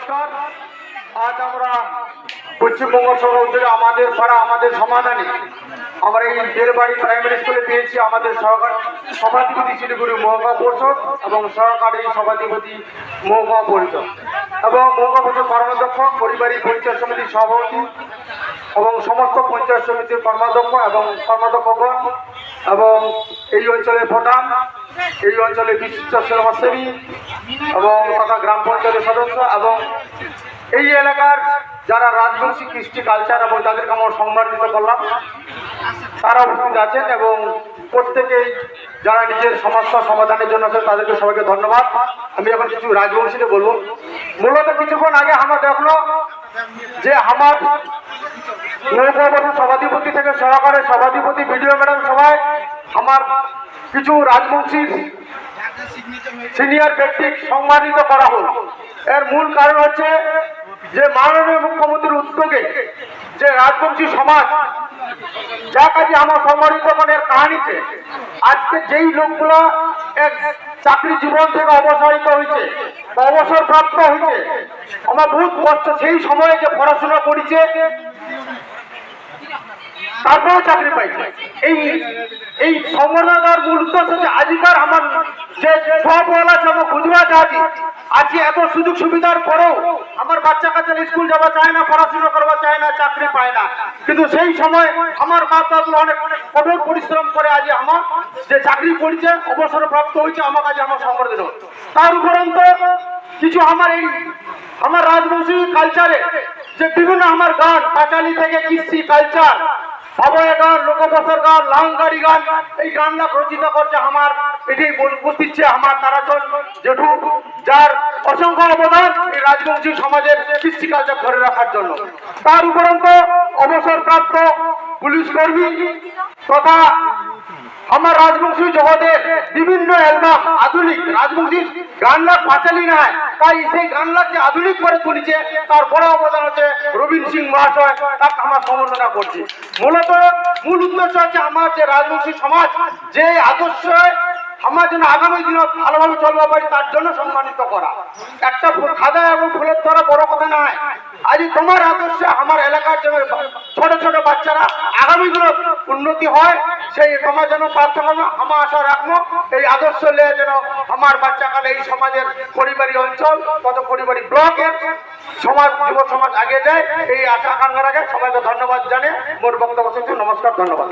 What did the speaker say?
নমস্কার। আজ আমরা পশ্চিমবঙ্গ সরকার আমাদের পাড়া, আমাদের সমাধানে আমরা এই বেলবাড়ি প্রাইমারি স্কুলে পেয়েছি আমাদের সহকার সভাধিপতি শিলিগুড়ি মহকুমা পরিষদ এবং সহকারী সভাধিপতি মহকুমা পরিষদ এবং মহকুমা পরিষদ কর্মাধ্যক্ষ পরিবারিক পঞ্চায়েত সমিতির সভাপতি এবং সমস্ত পঞ্চায়েত সমিতির কর্মাধ্যক্ষ এবং কর্মাধ্যক্ষগণ এবং এই অঞ্চলের প্রধান এই অঞ্চলে বিশিষ্ট সমাজসেবী এবং তথা গ্রাম পঞ্চায়েতের সদস্য এবং এই এলাকার যারা রাজবংশী কৃষ্টি কালচার এবং তাদেরকে আমরা সম্মানিত করলাম তারা উপস্থিত আছেন এবং প্রত্যেকেই যারা নিজের সমস্যা সমাধানের জন্য আছেন, তাদেরকে সবাইকে ধন্যবাদ। আমি এখন কিছু রাজবংশীতে বলব। মূলত কিছুক্ষণ আগে আমরা দেখল যে আমার নৌকাবাসী সভাধিপতি থেকে সহকারে সভাধিপতি, বিডিও ম্যাডাম সবাই আমার কিছু রাজবংশী সিনিয়র ব্যক্তি সম্মানিত করা হল। এর মূল কারণ হচ্ছে যে মাননীয় মুখ্যমন্ত্রীর উদ্যোগে যে রাজবংশী সমাজ, যা কাজে আমার সম্মানিত মনের কাহানিতে আজকে যেই লোকগুলো এক চাকরি জীবন থেকে অবসরিত হয়েছে বা অবসর প্রাপ্ত হয়েছে, আমার বহুত কষ্ট, সেই সময়ে যে পড়াশোনা করেছে, তারপরেও চাকরি পাইছে। এই এই সম্মাননার মূল হচ্ছে আজিকার আমার যে সব বলা আছে আমার আজকে এত সুযোগ সুবিধার পরেও আমার বাচ্চা কাচ্চা স্কুল যাওয়া চায় না, পড়াশোনা করবা চায় না, চাকরি পায় না। কিন্তু সেই সময় আমার বাপ দাদুরা অনেক কঠোর পরিশ্রম করে আজ আমার যে চাকরি করেছে, অবসর প্রাপ্ত হয়েছে আমার কাছে আমার দিল। তার উপরন্ত কিছু আমার এই আমার রাজবংশী কালচারে যে বিভিন্ন আমার গান, পাঁচালি থেকে কৃষি কালচার অবয় গান লোকবসর গান লাঙ্গারি গান, এই গানটা রচিত করছে আমার এটি উপস্থিত আমার তারাচল জেঠু, যার অসংখ্য অবদান এই রাজবংশী সমাজের কৃষ্টি কালচার ধরে রাখার জন্য। তার উপরন্ত অবসরপ্রাপ্ত পুলিশ কর্মী তথা আমার রাজবংশী জগতের বিভিন্ন অ্যালবাম আধুনিক রাজবংশী গান লাগ পাঁচালি নাই তাই সেই গান লাগ যে আধুনিক করে তুলেছে, তার বড় অবদান হচ্ছে রবীন সিং মহাশয়। তাকে আমার সম্বর্ধনা করছি। মূলত মূল উদ্দেশ্য হচ্ছে আমার যে রাজবংশী সমাজ, যে আদর্শ, আমার জন্য আগামী দিনে ভালোভাবে চলবে পারি, তার জন্য সম্মানিত করা। একটা খাদা এবং ফুলের ধরা বড় কথা নয় আজ তোমার আদর্শে আমার এলাকার যে ছোট ছোট বাচ্চারা আগামী দিনে উন্নতি হয় সেই সমাজ যেন প্রার্থনা করব, আমার আশা রাখব এই আদর্শ নিয়ে যেন আমার বাচ্চাকালে এই সমাজের পরিবারী অঞ্চল কত পরিবারী ব্লকের সমাজ যুব সমাজ আগে যায় এই আশা আকাঙ্ক্ষার আগে সবাইকে ধন্যবাদ জানে মোট বক্তব্য। নমস্কার ধন্যবাদ